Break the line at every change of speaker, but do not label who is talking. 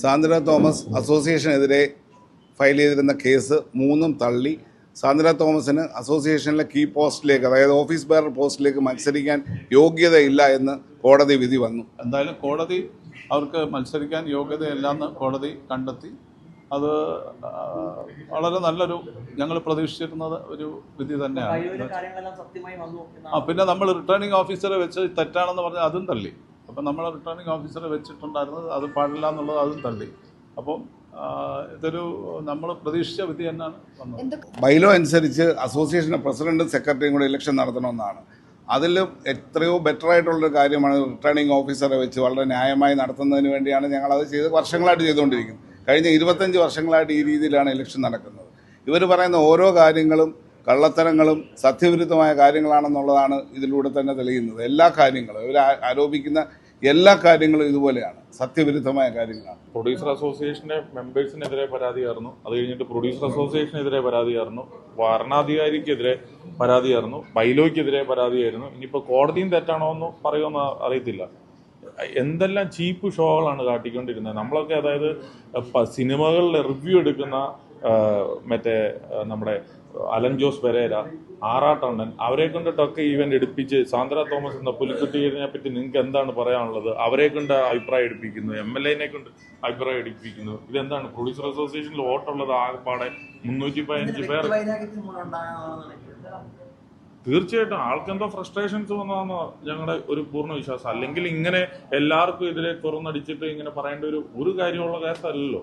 സാന്ദ്ര തോമസ് അസോസിയേഷനെതിരെ ഫയൽ ചെയ്തിരുന്ന കേസ് മൂന്നും തള്ളി. സാന്ദ്ര തോമസിന് അസോസിയേഷനിലെ കീ പോസ്റ്റിലേക്ക് അതായത് ഓഫീസ് ബെയർ പോസ്റ്റിലേക്ക് മത്സരിക്കാൻ യോഗ്യതയില്ല എന്ന് കോടതി വിധി വന്നു.
എന്തായാലും കോടതി അവർക്ക് മത്സരിക്കാൻ യോഗ്യതയില്ലെന്ന് കോടതി കണ്ടെത്തി. അത് വളരെ നല്ലൊരു ഞങ്ങൾ പ്രതീക്ഷിച്ചിരുന്നത് ഒരു വിധി തന്നെയാണ്.
കാര്യങ്ങളെല്ലാം സത്യമായി വന്നു
ആ പിന്നെ നമ്മൾ റിട്ടേണിംഗ് ഓഫീസറെ വെച്ച് തെറ്റാണെന്ന് പറഞ്ഞാൽ അതും തള്ളി. അപ്പം നമ്മൾ റിട്ടേണിംഗ് ഓഫീസറെ വെച്ചിട്ടുണ്ടായിരുന്നത് അത് പാടില്ല എന്നുള്ളത് അതും തള്ളി. അപ്പം ഇതൊരു നമ്മൾ പ്രതീക്ഷിച്ച വിധി തന്നെയാണ് വന്നത്.
ബൈലോ അനുസരിച്ച് അസോസിയേഷന്റെ പ്രസിഡന്റും സെക്രട്ടറിയും കൂടെ ഇലക്ഷൻ നടത്തണമെന്നാണ്. അതിൽ എത്രയോ ബെറ്റർ ആയിട്ടുള്ളൊരു കാര്യമാണ് റിട്ടേണിംഗ് ഓഫീസറെ വെച്ച് വളരെ ന്യായമായി നടത്തുന്നതിന് വേണ്ടിയാണ് ഞങ്ങൾ അത് ചെയ്ത് വർഷങ്ങളായിട്ട് ചെയ്തുകൊണ്ടിരിക്കുന്നത്. കഴിഞ്ഞ ഇരുപത്തഞ്ച് വർഷങ്ങളായിട്ട് ഈ രീതിയിലാണ് ഇലക്ഷൻ നടക്കുന്നത്. ഇവർ പറയുന്ന ഓരോ കാര്യങ്ങളും കള്ളത്തരങ്ങളും സത്യവിരുദ്ധമായ കാര്യങ്ങളാണെന്നുള്ളതാണ് ഇതിലൂടെ തന്നെ തെളിയുന്നത്. എല്ലാ കാര്യങ്ങളും ഇവർ ആരോപിക്കുന്ന എല്ലാ കാര്യങ്ങളും ഇതുപോലെയാണ്. സത്യവിരുദ്ധമായ കാര്യങ്ങളാണ്.
പ്രൊഡ്യൂസർ അസോസിയേഷന്റെ മെമ്പേഴ്സിനെതിരെ പരാതിയായിരുന്നു അത് കഴിഞ്ഞിട്ട് പ്രൊഡ്യൂസർ അസോസിയേഷനെതിരെ പരാതിയായിരുന്നു ഭരണാധികാരിക്കെതിരെ പരാതിയായിരുന്നു ബൈലോയ്ക്കെതിരെ പരാതിയായിരുന്നു ഇനിയിപ്പോൾ കോടതിയും തെറ്റാണോ എന്ന് പറയുമെന്ന് അറിയത്തില്ല. എന്തെല്ലാം ചീപ്പ് ഷോകളാണ് കാട്ടിക്കൊണ്ടിരുന്നത്. നമ്മളൊക്കെ അതായത് സിനിമകളിൽ റിവ്യൂ എടുക്കുന്ന മറ്റേ നമ്മുടെ അലൻ ജോസ് പെരേര ആറാട്ടണ്ണൻ അവരെ കൊണ്ടിട്ടൊക്കെ ഈവന്റ് എടുപ്പിച്ച് സാന്ദ്ര തോമസ് എന്ന പുലിക്കുട്ടിയെ പറ്റി നിങ്ങൾക്ക് എന്താണ് പറയാനുള്ളത്? അവരെ കൊണ്ട് അഭിപ്രായം എടുപ്പിക്കുന്നു എം എൽ എനെ കൊണ്ട് അഭിപ്രായം എടുപ്പിക്കുന്നു. ഇതെന്താണ്? പ്രൊഡ്യൂസർ അസോസിയേഷനിൽ വോട്ടുള്ളത് ആകെപ്പാടെ മുന്നൂറ്റി പതിനഞ്ച് പേർ. തീർച്ചയായിട്ടും ആൾക്കെന്തോ ഫ്രസ്ട്രേഷൻസ് വന്നതാണെന്ന് ഞങ്ങളുടെ ഒരു പൂർണ വിശ്വാസം. അല്ലെങ്കിൽ ഇങ്ങനെ എല്ലാവർക്കും ഇതിലെ തുറന്നടിച്ചിട്ട് ഇങ്ങനെ പറയേണ്ട ഒരു ഒരു കാര്യമുള്ള കേസല്ലല്ലോ.